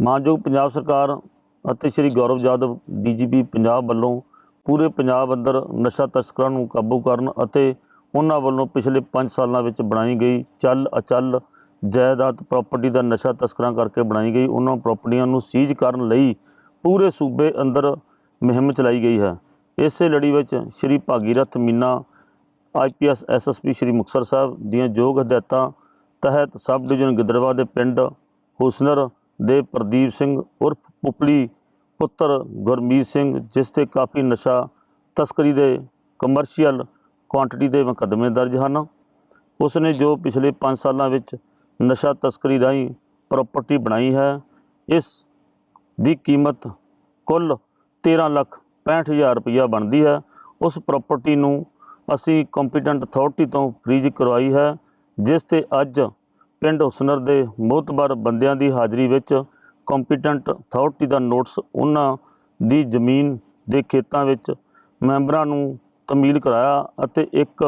ਮਾਨਯੋਗ ਪੰਜਾਬ ਸਰਕਾਰ ਅਤੇ ਸ਼੍ਰੀ ਗੌਰਵ ਜਾਦਵ ਡੀਜੀਪੀ ਪੰਜਾਬ ਵੱਲੋਂ ਪੂਰੇ ਪੰਜਾਬ ਅੰਦਰ ਨਸ਼ਾ ਤਸਕਰਾਂ ਨੂੰ ਕਾਬੂ ਕਰਨ ਅਤੇ ਉਹਨਾਂ ਵੱਲੋਂ ਪਿਛਲੇ 5 ਸਾਲਾਂ ਵਿੱਚ ਬਣਾਈ ਗਈ ਚੱਲ ਅਚੱਲ ਜਾਇਦਾਦ ਪ੍ਰਾਪਰਟੀ ਦਾ ਨਸ਼ਾ ਤਸਕਰਾਂ ਕਰਕੇ ਬਣਾਈ ਗਈ, ਉਹਨਾਂ ਪ੍ਰਾਪਰਟੀਆਂ ਨੂੰ ਸੀਜ਼ ਕਰਨ ਲਈ ਪੂਰੇ ਸੂਬੇ ਅੰਦਰ ਮੁਹਿੰਮ ਚਲਾਈ ਗਈ ਹੈ। ਇਸੇ ਲੜੀ ਵਿੱਚ ਸ਼੍ਰੀ ਭਾਗੀਰਥ ਮੀਨਾ ਆਈਪੀਐਸ ਐਸਐਸਪੀ ਸ਼੍ਰੀ ਮੁਕਤਸਰ ਸਾਹਿਬ ਦੀਆਂ ਯੋਗ ਹਦਾਇਤਾਂ ਤਹਿਤ ਸਬ ਡਿਵੀਜ਼ਨ ਗਿੱਦੜਵਾ ਦੇ ਪਿੰਡ ਹੁਸਨਰ ਦੇ ਪ੍ਰਦੀਪ ਸਿੰਘ ਉਰਫ ਪੁਪਲੀ ਪੁੱਤਰ ਗੁਰਮੀਤ ਸਿੰਘ, ਜਿਸ ਤੇ ਕਾਫੀ ਨਸ਼ਾ ਤਸਕਰੀ ਦੇ ਕਮਰਸ਼ੀਅਲ ਕੁਆਂਟੀਟੀ ਦੇ ਮੁਕੱਦਮੇ ਦਰਜ ਹਨ। ਉਸ ਨੇ ਜੋ ਪਿਛਲੇ 5 ਸਾਲਾਂ ਵਿੱਚ ਨਸ਼ਾ ਤਸਕਰੀ ਰਾਹੀਂ ਪ੍ਰਾਪਰਟੀ ਬਣਾਈ ਹੈ, ਇਸ ਦੀ ਕੀਮਤ ਕੁੱਲ 13 ਲੱਖ 65000 ਰੁਪਇਆ ਬਣਦੀ ਹੈ। ਉਸ ਪ੍ਰਾਪਰਟੀ ਨੂੰ ਅਸੀਂ ਕੰਪੀਟੈਂਟ ਅਥਾਰਟੀ ਤੋਂ ਫ੍ਰੀਜ਼ ਕਰਵਾਈ ਹੈ, ਜਿਸ ਤੇ ਅੱਜ ਪਿੰਡ ਹੁਸਨਰ ਦੇ ਮੋਤਬਰ ਬੰਦਿਆਂ ਦੀ ਹਾਜ਼ਰੀ ਵਿੱਚ ਕੰਪੀਟੈਂਟ ਅਥਾਰਟੀ ਦਾ ਨੋਟਿਸ ਉਹਨਾਂ ਦੀ ਜ਼ਮੀਨ ਦੇ ਖੇਤਾਂ ਵਿੱਚ ਮੈਂਬਰਾਂ ਨੂੰ ਤਮੀਲ ਕਰਾਇਆ ਅਤੇ ਇੱਕ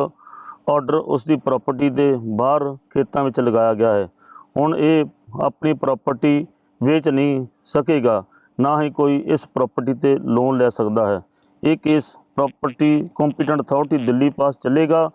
ਆਰਡਰ ਉਸ ਦੀ ਪ੍ਰਾਪਰਟੀ ਦੇ ਬਾਹਰ ਖੇਤਾਂ ਵਿੱਚ ਲਗਾਇਆ ਗਿਆ ਹੈ। ਹੁਣ ਇਹ ਆਪਣੀ ਪ੍ਰਾਪਰਟੀ ਵੇਚ ਨਹੀਂ ਸਕੇਗਾ, ਨਾ ਹੀ ਕੋਈ ਇਸ ਪ੍ਰਾਪਰਟੀ ਤੇ ਲੋਨ ਲੈ ਸਕਦਾ ਹੈ। ਇਹ case property competent authority Delhi ਪਾਸ ਚੱਲੇਗਾ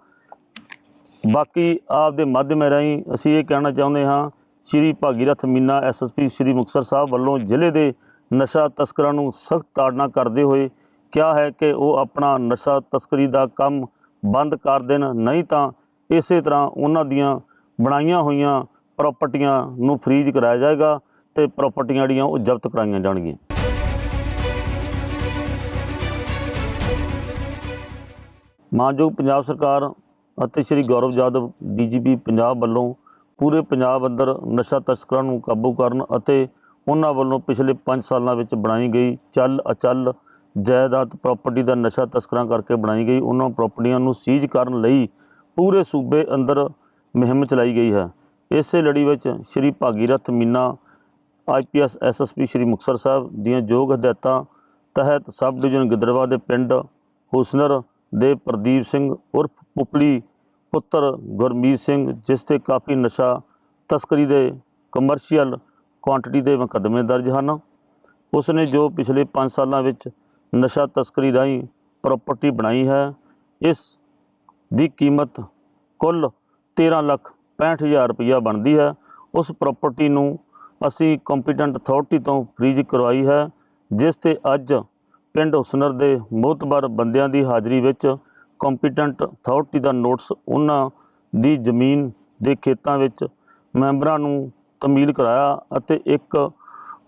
ਬਾਕੀ ਆਪ ਦੇ ਮਾਧਿਅਮ ਰਾਹੀਂ ਅਸੀਂ ਇਹ ਕਹਿਣਾ ਚਾਹੁੰਦੇ ਹਾਂ, ਸ਼੍ਰੀ ਭਾਗੀਰਥ ਮੀਨਾ ਐਸਐਸਪੀ ਸ਼੍ਰੀ ਮੁਕਤਸਰ ਸਾਹਿਬ ਵੱਲੋਂ ਜ਼ਿਲ੍ਹੇ ਦੇ ਨਸ਼ਾ ਤਸਕਰਾਂ ਨੂੰ ਸਖਤ ਤਾੜਨਾ ਕਰਦੇ ਹੋਏ ਕਿਹਾ ਹੈ ਕਿ ਉਹ ਆਪਣਾ ਨਸ਼ਾ ਤਸਕਰੀ ਦਾ ਕੰਮ ਬੰਦ ਕਰ ਦੇਣ, ਨਹੀਂ ਤਾਂ ਇਸੇ ਤਰ੍ਹਾਂ ਉਹਨਾਂ ਦੀਆਂ ਬਣਾਈਆਂ ਹੋਈਆਂ ਪ੍ਰਾਪਰਟੀਆਂ ਨੂੰ ਫ੍ਰੀਜ਼ ਕਰਾਇਆ ਜਾਏਗਾ ਤੇ ਪ੍ਰਾਪਰਟੀਆਂ ਜਿਹੜੀਆਂ ਉਹ ਜ਼ਬਤ ਕਰਾਈਆਂ ਜਾਣਗੀਆਂ। ਮਾਨਯੋਗ ਪੰਜਾਬ ਸਰਕਾਰ ਅਤੇ ਸ਼੍ਰੀ ਗੌਰਵ ਜਾਦਵ ਡੀਜੀਪੀ ਪੰਜਾਬ ਵੱਲੋਂ ਪੂਰੇ ਪੰਜਾਬ ਅੰਦਰ ਨਸ਼ਾ ਤਸਕਰਾਂ ਨੂੰ ਕਾਬੂ ਕਰਨ ਅਤੇ ਉਹਨਾਂ ਵੱਲੋਂ ਪਿਛਲੇ 5 ਸਾਲਾਂ ਵਿੱਚ ਬਣਾਈ ਗਈ ਚੱਲ ਅਚੱਲ ਜਾਇਦਾਦ ਪ੍ਰਾਪਰਟੀ ਦਾ ਨਸ਼ਾ ਤਸਕਰਾਂ ਕਰਕੇ ਬਣਾਈ ਗਈ, ਉਹਨਾਂ ਪ੍ਰਾਪਰਟੀਆਂ ਨੂੰ ਸੀਜ਼ ਕਰਨ ਲਈ ਪੂਰੇ ਸੂਬੇ ਅੰਦਰ ਮੁਹਿੰਮ ਚਲਾਈ ਗਈ ਹੈ। ਇਸੇ ਲੜੀ ਵਿੱਚ ਸ਼੍ਰੀ ਭਾਗੀਰਥ ਮੀਨਾ ਆਈਪੀਐਸ ਐਸਐਸਪੀ ਸ਼੍ਰੀ ਮੁਕਤਸਰ ਸਾਹਿਬ ਦੀਆਂ ਯੋਗ ਹਦਾਇਤਾਂ ਤਹਿਤ ਸਬ ਡਿਵੀਜ਼ਨ ਗਿੱਦੜਵਾ ਦੇ ਪਿੰਡ ਹੁਸਨਰ ਦੇ ਪ੍ਰਦੀਪ ਸਿੰਘ ਉਰਫ ਉਪਲੀ ਪੁੱਤਰ ਗੁਰਮੀਤ ਸਿੰਘ, ਜਿਸ ਤੇ ਕਾਫੀ ਨਸ਼ਾ ਤਸਕਰੀ ਦੇ ਕਮਰਸ਼ੀਅਲ ਕੁਆਂਟੀਟੀ ਦੇ ਮੁਕੱਦਮੇ ਦਰਜ ਹਨ। ਉਸ ਨੇ ਜੋ ਪਿਛਲੇ 5 ਸਾਲਾਂ ਵਿੱਚ ਨਸ਼ਾ ਤਸਕਰੀ ਰਾਹੀਂ ਪ੍ਰਾਪਰਟੀ ਬਣਾਈ ਹੈ, ਇਸ ਦੀ ਕੀਮਤ ਕੁੱਲ 13 ਲੱਖ 65000 ਰੁਪਇਆ ਬਣਦੀ ਹੈ। ਉਸ ਪ੍ਰਾਪਰਟੀ ਨੂੰ ਅਸੀਂ ਕੰਪੀਟੈਂਟ ਅਥਾਰਟੀ ਤੋਂ ਫ੍ਰੀਜ਼ ਕਰਵਾਈ ਹੈ, ਜਿਸ ਤੇ ਅੱਜ ਪਿੰਡ ਹੁਸਨਰ ਦੇ ਮੋਤਬਰ ਬੰਦਿਆਂ ਦੀ ਹਾਜ਼ਰੀ ਵਿੱਚ ਕੰਪੀਟੈਂਟ ਅਥਾਰਟੀ ਦਾ ਨੋਟਿਸ ਉਹਨਾਂ ਦੀ ਜ਼ਮੀਨ ਦੇ ਖੇਤਾਂ ਵਿੱਚ ਮੈਂਬਰਾਂ ਨੂੰ ਤਮੀਲ ਕਰਾਇਆ ਅਤੇ ਇੱਕ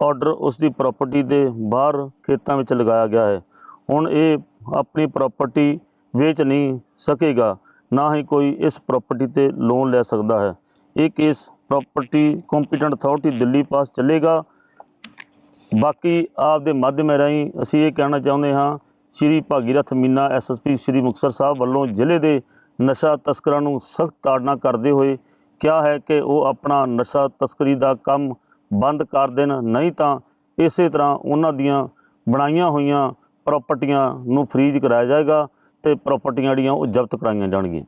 ਆਰਡਰ ਉਸ ਦੀ ਪ੍ਰਾਪਰਟੀ ਦੇ ਬਾਹਰ ਖੇਤਾਂ ਵਿੱਚ ਲਗਾਇਆ ਗਿਆ ਹੈ। ਹੁਣ ਇਹ ਆਪਣੀ ਪ੍ਰਾਪਰਟੀ ਵੇਚ ਨਹੀਂ ਸਕੇਗਾ, ਨਾ ਹੀ ਕੋਈ ਇਸ ਪ੍ਰਾਪਰਟੀ ਤੇ ਲੋਨ ਲੈ ਸਕਦਾ ਹੈ। ਇਹ case property competent authority Delhi ਪਾਸ ਚੱਲੇਗਾ। ਬਾਕੀ ਆਪ ਦੇ ਮਾਧਿਅਮ ਰਾਹੀਂ ਅਸੀਂ ਇਹ ਕਹਿਣਾ ਚਾਹੁੰਦੇ ਹਾਂ ਸ਼੍ਰੀ ਭਾਗੀਰਥ ਮੀਨਾ ਐਸਐਸਪੀ ਸ਼੍ਰੀ ਮੁਕਤਸਰ ਸਾਹਿਬ ਵੱਲੋਂ ਜ਼ਿਲ੍ਹੇ ਦੇ ਨਸ਼ਾ ਤਸਕਰਾਂ ਨੂੰ ਸਖਤ ਤਾੜਨਾ ਕਰਦੇ ਹੋਏ ਕਿਹਾ ਹੈ ਕਿ ਉਹ ਆਪਣਾ ਨਸ਼ਾ ਤਸਕਰੀ ਦਾ ਕੰਮ ਬੰਦ ਕਰ ਦੇਣ, ਨਹੀਂ ਤਾਂ ਇਸੇ ਤਰ੍ਹਾਂ ਉਹਨਾਂ ਦੀਆਂ ਬਣਾਈਆਂ ਹੋਈਆਂ ਪ੍ਰਾਪਰਟੀਆਂ ਨੂੰ ਫ੍ਰੀਜ਼ ਕਰਾਇਆ ਜਾਏਗਾ ਤੇ ਪ੍ਰਾਪਰਟੀਆਂ ਜਿਹੜੀਆਂ ਉਹ ਜ਼ਬਤ ਕਰਾਈਆਂ ਜਾਣਗੀਆਂ।